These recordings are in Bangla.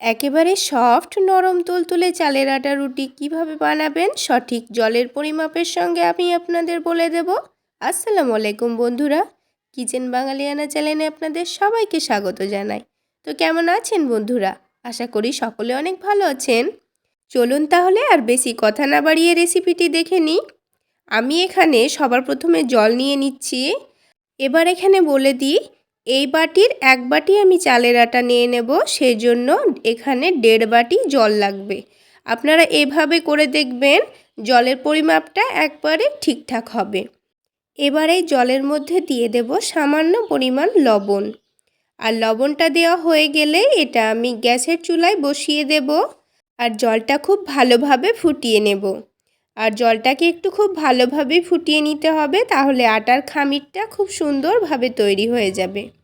একেবারে সফট নরম তুলতুলে চালের আটা রুটি কীভাবে বানাবেন? সঠিক জলের পরিমাপের সঙ্গে আমি আপনাদের বলে দেব। আসসালামু আলাইকুম বন্ধুরা, কিচেন বাঙালিয়ানা চ্যানেলে আপনাদের সবাইকে স্বাগত জানাই। তো কেমন আছেন বন্ধুরা? আশা করি সকলে অনেক ভালো আছেন। চলুন তাহলে আর বেশি কথা না বাড়িয়ে রেসিপিটি দেখে নিই আমি এখানে সবার প্রথমে জল নিয়ে নিচ্ছি। এবার এখানে বলে দিই এই বাটির এক বাটি আমি চালের আটা নিয়ে নেব সেই জন্য এখানে দেড় বাটি জল লাগবে। আপনারা এভাবে করে দেখবেন, জলের পরিমাপটা একবারে ঠিকঠাক হবে। এবার জলের মধ্যে দিয়ে দেব সামান্য পরিমাণ লবণ। আর লবণটা দেওয়া হয়ে গেলে এটা আমি গ্যাসের চুলায় বসিয়ে দেব আর জলটা খুব ভালোভাবে ফুটিয়ে নেব। আর জলটাকে একটু খুব ভালোভাবে ফুটিয়ে নিতে হবে, তাহলে আটার খামিরটা খুব সুন্দরভাবে তৈরি হয়ে যাবে।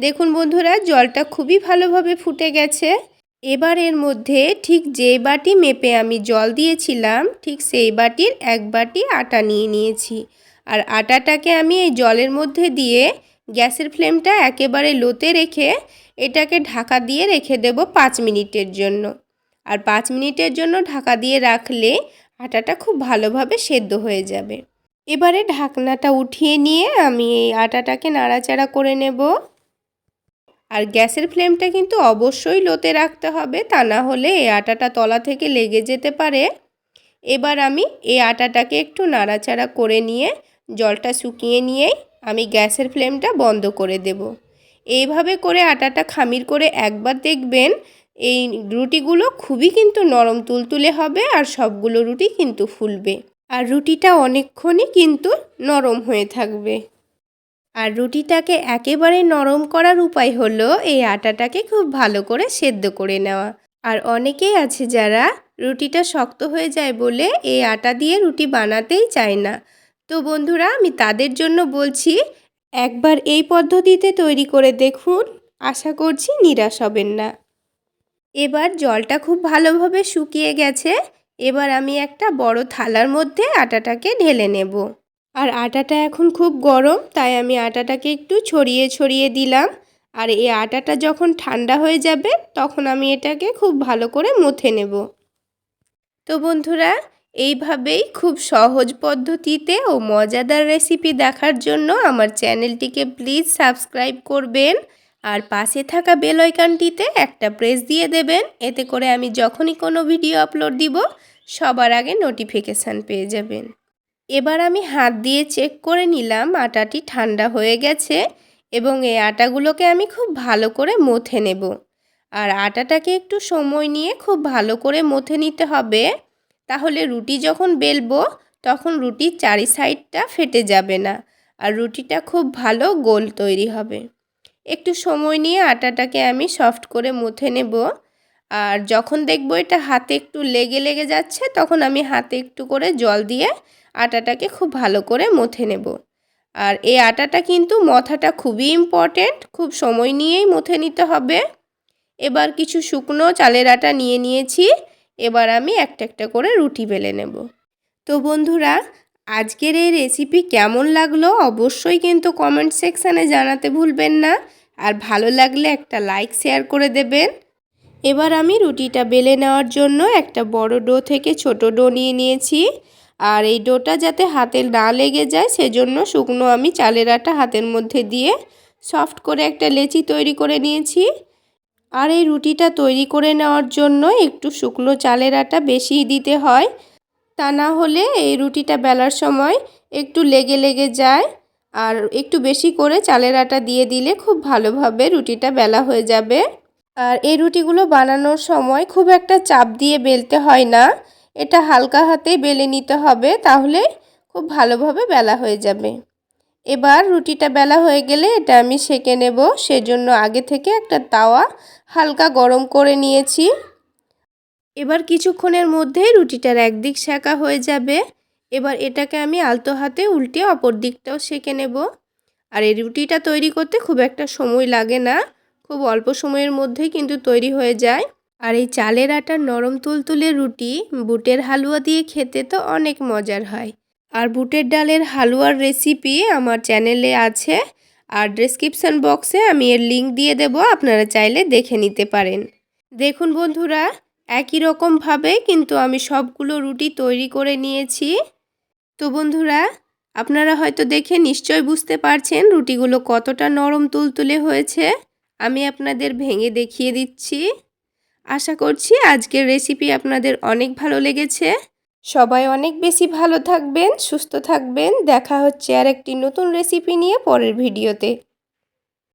দেখুন বন্ধুরা, জলটা খুবই ভালোভাবে ফুটে গেছে। এবার এর মধ্যে ঠিক যে বাটি মেপে আমি জল দিয়েছিলাম, ঠিক সেই বাটির এক বাটি আটা নিয়ে নিয়েছি। আর আটাটাকে আমি এই জলের মধ্যে দিয়ে গ্যাসের ফ্লেমটা একেবারে লোতে রেখে এটাকে ঢাকা দিয়ে রেখে দেব পাঁচ মিনিটের জন্য। আর পাঁচ মিনিটের জন্য ঢাকা দিয়ে রাখলে আটাটা খুব ভালোভাবে সেদ্ধ হয়ে যাবে। এবারে ঢাকনাটা উঠিয়ে নিয়ে আমি এই আটাটাকে নাড়াচাড়া করে নেব। আর গ্যাসের ফ্লেমটা কিন্তু অবশ্যই লোতে রাখতে হবে, তা না হলে এই আটাটা তলা থেকে লেগে যেতে পারে। এবার আমি এই আটাটাকে একটু নাড়াচাড়া করে নিয়ে, জলটা শুকিয়ে নিয়েই আমি গ্যাসের ফ্লেমটা বন্ধ করে দেব। এইভাবে করে আটাটা খামির করে একবার দেখবেন, এই রুটিগুলো খুবই কিন্তু নরম তুলতুলে হবে আর সবগুলো রুটি কিন্তু ফুলবে। আর রুটিটা অনেকক্ষণই কিন্তু নরম হয়ে থাকবে। আর রুটিটাকে একেবারে নরম করার উপায় হলো এই আটাটাকে খুব ভালো করে সেদ্ধ করে নেওয়া। আর অনেকেই আছে যারা রুটিটা শক্ত হয়ে যায় বলে এই আটা দিয়ে রুটি বানাতেই চায় না। তো বন্ধুরা, আমি তাদের জন্য বলছি, একবার এই পদ্ধতিতে তৈরি করে দেখুন। আশা করছি নিরাশ হবেন না। এবার জলটা খুব ভালোভাবে শুকিয়ে গেছে। এবার আমি একটা বড় থালার মধ্যে আটাটাকে ঢেলে নেব। আর আটাটা এখন খুব গরম, তাই আমি আটাটাকে একটু ছড়িয়ে ছড়িয়ে দিলাম। আর এই আটাটা যখন ঠান্ডা হয়ে যাবে, তখন আমি এটাকে খুব ভালো করে মুথে নেব। তো বন্ধুরা, এইভাবেই খুব সহজ পদ্ধতিতে ও মজাদার রেসিপি দেখার জন্য আমার চ্যানেলটিকে প্লিজ সাবস্ক্রাইব করবেন আর পাশে থাকা বেল আইকনটিতে একটা প্রেস দিয়ে দেবেন। এতে করে আমি যখনই কোনো ভিডিও আপলোড দিব, সবার আগে নোটিফিকেশান পেয়ে যাবেন। এবার আমি হাত দিয়ে চেক করে নিলাম আটাটি ঠান্ডা হয়ে গেছে এবং এই আটাগুলোকে আমি খুব ভালো করে মথে নেব। আর আটাটাকে একটু সময় নিয়ে খুব ভালো করে মথে নিতে হবে। তাহলে রুটি যখন বেলবো, তখন রুটির চারি সাইডটা ফেটে যাবে না আর রুটিটা খুব ভালো গোল তৈরি হবে। একটু সময় নিয়ে আটাটাকে আমি সফট করে মুথে নেব। আর যখন দেখব এটা হাতে একটু লেগে লেগে যাচ্ছে, তখন আমি হাতে একটু করে জল দিয়ে আটাটাকে খুব ভালো করে মথে নেব। আর এই আটাটা কিন্তু মথাটা খুবই ইম্পর্টেন্ট খুব সময় নিয়েই মথে নিতে হবে। এবার কিছু শুকনো চালের আটা নিয়ে নিয়েছি, এবার আমি একটা একটা করে রুটি বেলে নেব। তো বন্ধুরা, আজকের এই রেসিপি কেমন লাগল অবশ্যই কিন্তু কমেন্ট সেকশানে জানাতে ভুলবেন না। আর ভালো লাগলে একটা লাইক শেয়ার করে দেবেন। এবার আমি রুটিটা বেলে নেওয়ার জন্য একটা বড় ডো থেকে ছোট ডো নিয়ে নিয়েছি। আর এই ডোটা যাতে হাতে না লেগে যায়, সেজন্য শুকনো আমি চালের আটা হাতের মধ্যে দিয়ে সফট করে একটা লেচি তৈরি করে নিয়েছি। আর এই রুটিটা তৈরি করে নেওয়ার জন্য একটু শুকনো চালের আটা বেশি দিতে হয়। তা না হলে এই রুটিটা বেলার সময় একটু লেগে লেগে যায়। আর একটু বেশি করে চালের আটা দিয়ে দিলে খুব ভালোভাবে রুটিটা বেলা হয়ে যাবে। আর এই রুটিগুলো বানানোর সময় খুব একটা চাপ দিয়ে বেলতে হয় না। এটা হালকা হাতেই বেলে নিতে হবে, তাহলে খুব ভালোভাবে বেলা হয়ে যাবে। এবার রুটিটা বেলা হয়ে গেলে এটা আমি সেকে নেব। সেজন্য আগে থেকে একটা তাওয়া হালকা গরম করে নিয়েছি। এবার কিছুক্ষণের মধ্যেই রুটিটার একদিক সেকা হয়ে যাবে। এবার এটাকে আমি আলতো হাতে উল্টে অপর দিকটাও সেকে নেব। আর এই রুটিটা তৈরি করতে খুব একটা সময় লাগে না। খুব অল্প সময়ের মধ্যেই কিন্তু তৈরি হয়ে যায়। আর এই চালের আটার নরম তুলতুলে রুটি, বুটের হালুয়া দিয়ে খেতে তো অনেক মজার হয়। আর বুটের ডালের হালুয়ার রেসিপি আমার চ্যানেলে আছে, আর ডেসক্রিপশান বক্সে আমি এর লিঙ্ক দিয়ে দেব, আপনারা চাইলে দেখে নিতে পারেন। দেখুন বন্ধুরা, একই রকমভাবে কিন্তু আমি সবগুলো রুটি তৈরি করে নিয়েছি। তো বন্ধুরা, আপনারা হয়তো দেখে নিশ্চয় বুঝতে পারছেন রুটিগুলো কতটা নরম তুলতুলে হয়েছে। আমি আপনাদের ভেঙে দেখিয়ে দিচ্ছি। আশা করছি আজকের রেসিপি আপনাদের অনেক ভালো লেগেছে। সবাই অনেক বেশি ভালো থাকবেন, সুস্থ থাকবেন। দেখা হচ্ছে আর একটি নতুন রেসিপি নিয়ে পরের ভিডিওতে